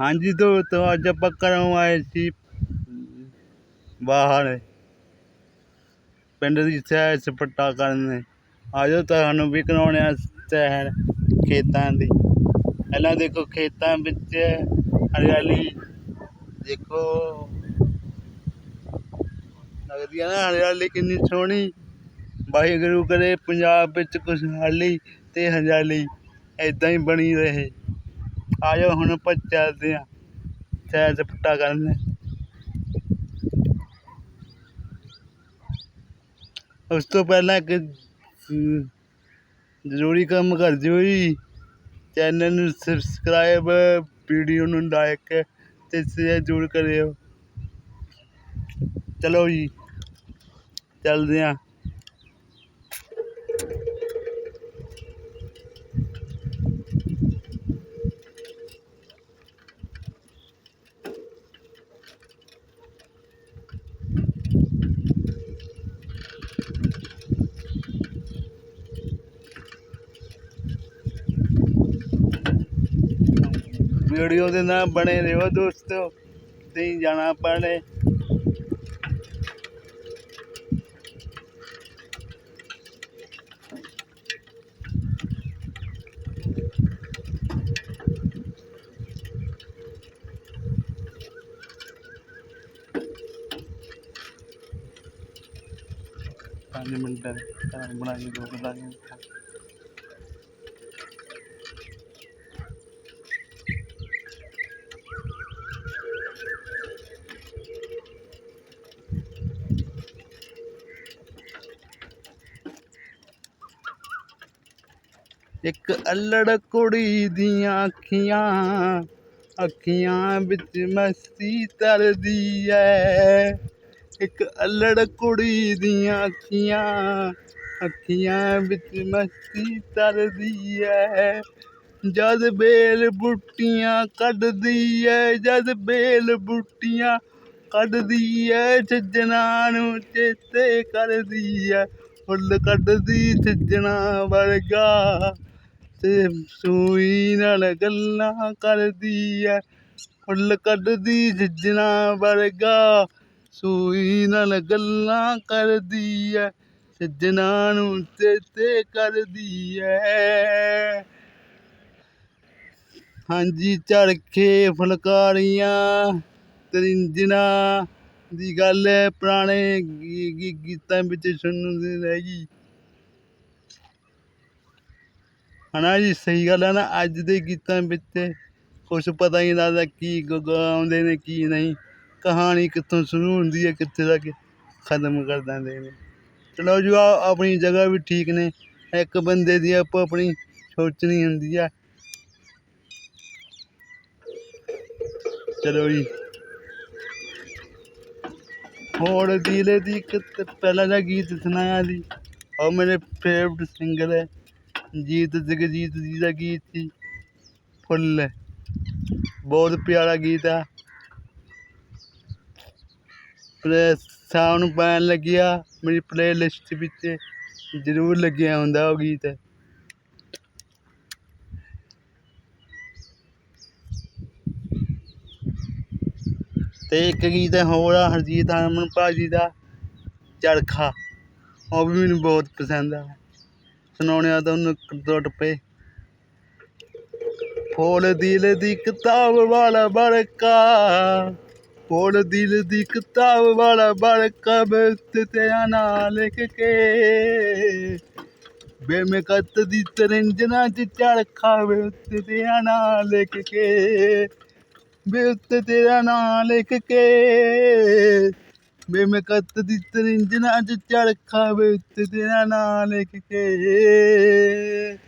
ਹਾਂਜੀ ਦੋਸਤੋ ਅੱਜ ਆਪਾਂ ਘਰੋਂ ਆਏ ਸੀ। ਬਾਹਰ। ਪਿੰਡ ਦੀ ਸੈਰ ਸਪਾਟਾ ਕਰਨ। ਆਜੋ ਤੁਹਾਨੂੰ ਵੀ ਕਰਾਉਣੇ ਆ ਸੈਰ ਖੇਤਾਂ ਦੀ। ਪਹਿਲਾਂ ਦੇਖੋ ਖੇਤਾਂ ਵਿੱਚ ਹਰਿਆਲੀ। ਦੇਖੋ। ਲੱਗਦੀ ਆ ਨਾ ਹਰਿਆਲੀ ਕਿੰਨੀ ਸੋਹਣੀ। ਵਾਹਿਗੁਰੂ ਕਰੇ ਪੰਜਾਬ ਵਿੱਚ ਖੁਸ਼ਹਾਲੀ ਤੇ ਹਰਿਆਲੀ ਏਦਾਂ ਹੀ ਬਣੀ ਰਹੇ। ਆਜੋ ਹੁਣ ਆਪਾਂ ਚੱਲਦੇ ਆ ਸੈਰ ਸਪਾਟਾ ਕਰਨ। ਉਸ ਤੋਂ ਪਹਿਲਾਂ ਇੱਕ ਜ਼ਰੂਰੀ ਕੰਮ ਕਰ ਦਿਓ ਜੀ। ਚੈਨਲ ਨੂੰ ਸਬਸਕ੍ਰਾਈਬ ਵੀਡੀਓ ਨੂੰ ਲਾਈਕ ਤੇ ਸ਼ੇਅਰ ਜ਼ਰੂਰ ਕਰਿਓ। ਚਲੋ ਜੀ, ਚੱਲਦੇ ਆ ਵੀਡੀਓ ਦੇ ਨਾਲ ਬਣੇ ਰਹੋ ਦੋਸਤੋ ਤੇ ਜਾਣਾ ਪੜੇ ਪੰਜ ਮਿੰਟ ਟਾਈਮ ਬਣਾ ਕੇ ਦੋ ਬਣਾ ਕੇ ਇੱਕ ਅਲੜ ਕੁੜੀ ਦੀਆਂ ਅੱਖੀਆਂ ਅੱਖੀਆਂ ਵਿੱਚ ਮਸਤੀ ਤਰਦੀ ਐ। ਇੱਕ ਅਲੜ ਕੁੜੀ ਦੀਆਂ ਅੱਖੀਆਂ ਅੱਖੀਆਂ ਵਿੱਚ ਮਸਤੀ ਤਰਦੀ ਐ। ਜਦ ਬੇਲ ਬੁੱਟੀਆਂ ਕੱਢਦੀ ਐ, ਜਦ ਬੇਲ ਬੁੱਟੀਆਂ ਕੱਢਦੀ ਐ ਸੱਜਣਾ ਨੂੰ ਚੇਤੇ ਕਰਦੀ ਐ। ਫੁੱਲ ਕੱਢਦੀ ਸੱਜਣਾ ਵਰਗਾ। ਤੇ ਸੂਈ ਨਾਲ ਗੱਲਾਂ ਕਰਦੀ ਐ। ਫੁੱਲ ਕੱਢਦੀ ਸੱਜਣਾ ਵਰਗਾ। ਸੂਈ ਨਾਲ ਗੱਲਾਂ ਕਰਦੀ ਐ। ਸੱਜਣਾ ਨੂੰ ਤੇ ਕਰਦੀ ਐ। ਹਾਂਜੀ, ਚਰਖੇ, ਫੁਲਕਾਰੀਆਂ, ਤਰਿੰਜਣਾ ਦੀ ਗੱਲ ਪੁਰਾਣੇ ਗੀਤਾਂ ਵਿੱਚ ਸੁਣਨ ਦੀ ਰਹਿ। ਗਈ ਹਨਾ ਜੀ, ਸਹੀ ਗੱਲ ਹੈ ਨਾ, ਅੱਜ ਦੇ ਗੀਤਾਂ ਵਿੱਚ ਕੁਛ ਪਤਾ ਹੀ ਨਹੀਂ ਲੱਗਦਾ ਕੀ ਗਾਉਂਦੇ ਨੇ, ਕੀ ਨਹੀਂ। ਕਹਾਣੀ ਕਿੱਥੋਂ ਸ਼ੁਰੂ ਹੁੰਦੀ ਹੈ, ਕਿੱਥੇ ਤੱਕ ਖਤਮ ਕਰ ਦਿੰਦੇ ਨੇ। ਚਲੋ ਜੀ ਆ ਆਪਣੀ ਜਗ੍ਹਾ ਵੀ ਠੀਕ ਨੇ। ਇੱਕ ਬੰਦੇ ਦੀ ਆਪੋ ਆਪਣੀ ਸੋਚਣੀ ਹੁੰਦੀ ਹੈ ਚਲੋ ਜੀ। ਹੋਰ ਦਿਲ ਦੀ ਇੱਕ ਪਹਿਲਾਂ ਦਾ ਗੀਤ ਸੁਣਾਇਆ ਸੀ ਉਹ ਮੇਰੇ ਫੇਵਰਟ ਸਿੰਗਰ ਹੈ। ਜੀਤ ਜਗਜੀਤ ਜੀ ਦਾ ਗੀਤ ਸੀ। ਫੁੱਲ ਬਹੁਤ ਪਿਆਰਾ ਗੀਤ ਆ। ਪਲੇ ਸਾਉਣ ਪੈਣ ਲੱਗਿਆ। ਮੇਰੀ ਪਲੇਲਿਸਟ ਵਿੱਚ ਜ਼ਰੂਰ ਲੱਗਿਆ ਹੁੰਦਾ ਉਹ ਗੀਤ। ਤੇ ਇੱਕ ਗੀਤ ਹੋਰ ਆ, ਹਰਜੀਤ ਹਰਮਨ ਭਾਜੀ ਦਾ ਚਰਖਾ ਉਹ ਵੀ ਮੈਨੂੰ ਬਹੁਤ ਪਸੰਦ ਆ। ਸੁਣਾਉਣਿਆ ਤਾਂ ਉਹਨੂੰ ਟੁੱਟ ਦਿਲ ਦੀ ਕਿਤਾਬ ਵਾਲਾ ਬੜਕਾ। ਫੋਲ ਦਿਲ ਦੀ ਕਿਤਾਬ ਵਾਲਾ ਬੜਕਾ ਬੇਤ ਤੇਰਾ ਨਾਂ ਲਿਖ ਕੇ। ਬੇ ਦੀ ਤਰੰਜਨਾ ਚ ਚੜਖਾ ਵੇ ਉੱਤੇ ਤੇਰਾ ਨਾਂ ਲਿਖ ਕੇ। ਵੇ ਤੇਰਾ ਨਾਂ ਲਿਖ ਕੇ। ਵੇ ਮੈਂ ਕੱਤ ਦੀ ਤਰੰਜਨਾ ਚ ਚੜਖਾ ਤੇਰਾ ਨਾਂ ਲਿਖ ਕੇ।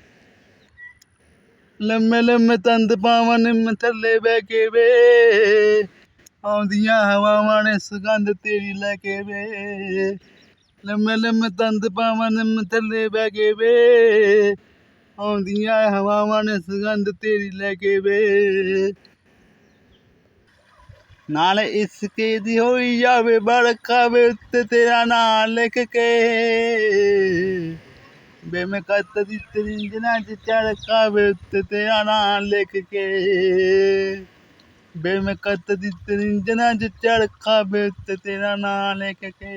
ਲੰਮੇ ਲੰਮੇ ਤੰਦ ਪਾਵਾਂ ਨਿੰਮ ਥੱਲੇ ਬਹਿ ਕੇ ਵੇ। ਆਉਂਦੀਆਂ ਹਵਾਵਾਂ ਨੇ ਸੁਗੰਧ ਤੇਰੀ ਲੈ ਕੇ ਵੇ। ਲੰਮੇ ਲੰਮੇ ਤੰਦ ਪਾਵਾਂ ਨਿੰਮ ਥੱਲੇ ਬਹਿ ਕੇ ਵੇ। ਆਉਂਦੀਆਂ ਹਵਾਵਾਂ ਨੇ ਸੁਗੰਧ ਤੇਰੀ ਲੈ ਕੇ ਵੇ। ਨਾਲ ਇਸਕੇ ਦੀ ਹੋਈ ਜਾਵੇ ਬੜਕਾ ਵੇ ਉੱਤੇ ਤੇਰਾ ਨਾਂ ਲਿਖ ਕੇ। ਵੇ ਮੈਂ ਕੱਤ ਦੀ ਤਰਿੰਜਨਾ ਚ ਚੜਕਾ ਵੇ ਉੱਤੇ ਤੇਰਾ ਨਾਂ ਲਿਖ ਕੇ। ਬੇ ਮੈਂ ਕੱਤ ਦੀ ਤਰਿੰਜਨਾ ਚ ਚੜਖਾ ਬੇ ਤੇ ਤੇਰਾ ਨਾਂ ਲਿਖ ਕੇ।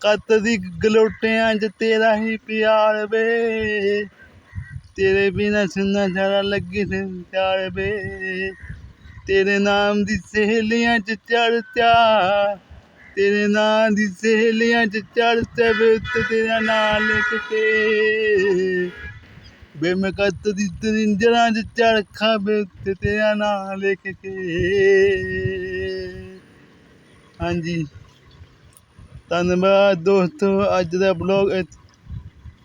ਕੱਤ ਦੀ ਗਲੋਟਿਆਂ ਚ ਤੇਰਾ ਹੀ ਪਿਆਰ ਵੇ। ਤੇਰੇ ਬਿਨਾ ਸੁਣਨਾ ਸਾਰਾ ਲੱਗੇ ਤੇ ਵੇ। ਤੇਰੇ ਨਾਮ ਦੀ ਸਹੇਲੀਆਂ ਚ ਚੜ੍ਹਤਿਆ ਤੇਰੇ ਨਾਮ ਦੀ ਸਹੇਲੀਆਂ ਚ ਚੜ੍ਹਤੇ ਵੇ ਤੇ ਤੇਰਾ ਨਾਂ ਲਿਖ ਕੇ। ਬੇ ਦੀ ਤਰਿੰਜਣਾ ਚ ਚੜਖਾ ਬੇ ਤੇ ਤੇਰਾ ਨਾਂ ਲਿਖ ਕੇ। ਹਾਂਜੀ। ਧੰਨਵਾਦ ਦੋਸਤੋ, ਅੱਜ ਦਾ ਬਲੌਗ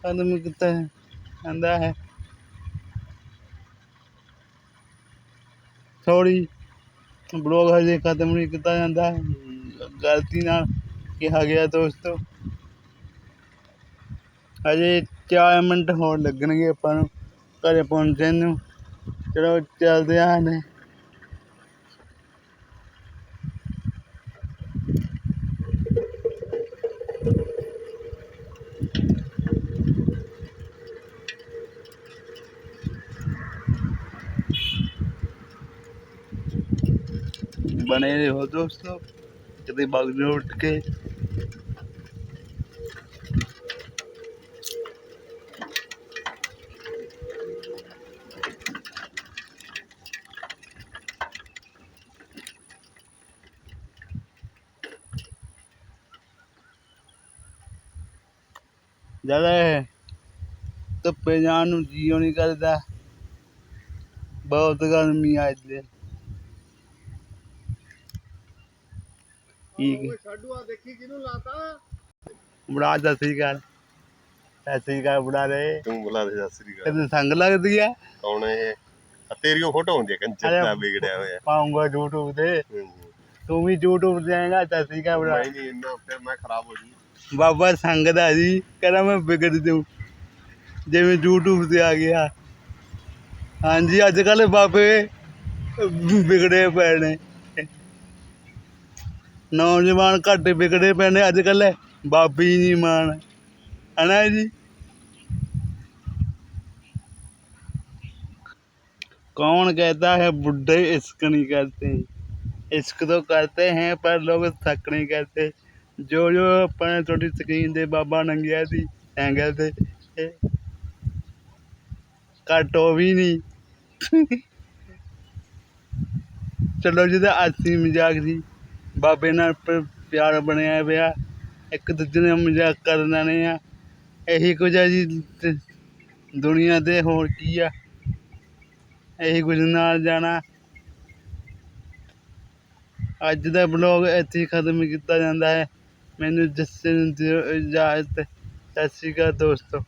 ਖਤਮ ਕੀਤਾ ਜਾਂਦਾ ਹੈ। ਸੌਰੀ ਬਲੌਗ ਹਜੇ ਖਤਮ ਨਹੀਂ ਕੀਤਾ ਜਾਂਦਾ। ਗਲਤੀ ਨਾਲ ਕਿਹਾ ਗਿਆ ਦੋਸਤੋ। ਹਜੇ 4 ਮਿੰਟ ਹੋਰ ਲੱਗਣਗੇ ਆਪਾਂ ਨੂੰ, ਘਰੇ ਪਹੁੰਚਣ ਨੂੰ। ਚਲੋ, ਚੱਲਦੇ ਆਂ ਨੇ ਬਣੇ ਰਹੋ ਦੋਸਤੋ। ਕਦੇ ਬਾਗ ਨੂੰ ਉੱਠ ਕੇ। ਜ਼ਿਆਦਾ ਧੁੱਪੇ ਜਾਣ ਨੂੰ ਜੀਓ ਨਹੀਂ ਕਰਦਾ। ਬਹੁਤ ਗਰਮੀ ਆ ਅੱਜ ਦੇ ਠੀਕ ਹੈ। ਛੱਡੂ ਆ ਦੇਖੀ ਕਿਹਨੂੰ ਲਾਤਾ? ਬੜਾ ਸਤਿ ਸ੍ਰੀ ਅਕਾਲ। ਸਤਿ ਸ੍ਰੀ ਅਕਾਲ ਬੜਾ ਰੇ। ਤੂੰ ਬੁਲਾ ਦੇ ਸਤਿ ਸ੍ਰੀ ਅਕਾਲ? ਕਦੇ ਸੰਗ ਲੱਗਦੀ ਆ? ਕੌਣ ਹੈ ਇਹ? ਆ ਤੇਰੀ ਉਹ ਫੋਟੋ ਹੁੰਦੀ ਹੈ ਕੰਚਰ ਦਾ ਅਰੇ। ਵਿਗੜਿਆ ਹੋਇਆ। ਪਾਉਂਗਾ YouTube ਤੇ। ਹੂੰ। ਤੂੰ ਵੀ YouTube ਤੇ ਆਏਗਾ ਸਤਿ ਸ੍ਰੀ ਅਕਾਲ ਬੜਾ। ਨਹੀਂ ਨਹੀਂ ਇੰਨਾ ਫਿਰ ਮੈਂ ਖਰਾਬ ਹੋ ਜੂ ਬਾਬਾ ਸੰਗ ਦਾ ਜੀ ਕਹਿੰਦਾ ਮੈਂ ਵਿਗੜ ਦੂੰ ਜਿਵੇਂ YouTube ਤੇ ਆ ਗਿਆ। ਹਾਂਜੀ ਅੱਜ ਕੱਲ ਬਾਬੇ ਵਿਗੜੇ ਪਏ ਨੇ। ਨੌਜਵਾਨ ਘੱਟ ਵਿਗੜੇ ਪਏ ਨੇ ਅੱਜ ਕੱਲ ਬਾਬੀ ਨਹੀਂ ਮਾਨ ਹਨਾ ਜੀ कौन कहता है बुढ़े इश्क नहीं करते इश्क तो करते हैं पर लोग थक नहीं करते जो जो अपने छोटी स्क्रीन ਦੇ ਬਾਬਾ ਨੰਗਿਆ ਸੀ ਐਂਗਲ ਤੇ ਇਹ ਘੱਟ ਉਹ ਵੀ ਨਹੀਂ ਚਲੋ ਜਿਹਦਾ ਆਸੀ ਮਜ਼ਾਕ ਸੀ ਬਾਬੇ ਨਾਲ ਪ- ਪਿਆਰ ਬਣਿਆ ਪਿਆ ਇੱਕ ਦੂਜੇ ਨਾਲ ਮਜ਼ਾਕ ਕਰ ਲੈਣੇ ਆ। ਇਹੀ ਕੁਝ ਆ ਜੀ ਤੇ ਦੁਨੀਆ ਤੇ, ਹੋਰ ਕੀ ਆ? ਇਹੀ ਕੁਝ ਨਾਲ ਜਾਣਾ। ਅੱਜ ਦਾ ਬਲੌਗ ਇੱਥੇ ਹੀ ਖਤਮ ਕੀਤਾ ਜਾਂਦਾ ਹੈ। ਮੈਨੂੰ ਜੱਸੇ ਨੂੰ ਦਿਓ ਇਜਾਜ਼ਤ। ਸਤਿ ਸ਼੍ਰੀ ਅਕਾਲ ਦੋਸਤੋ।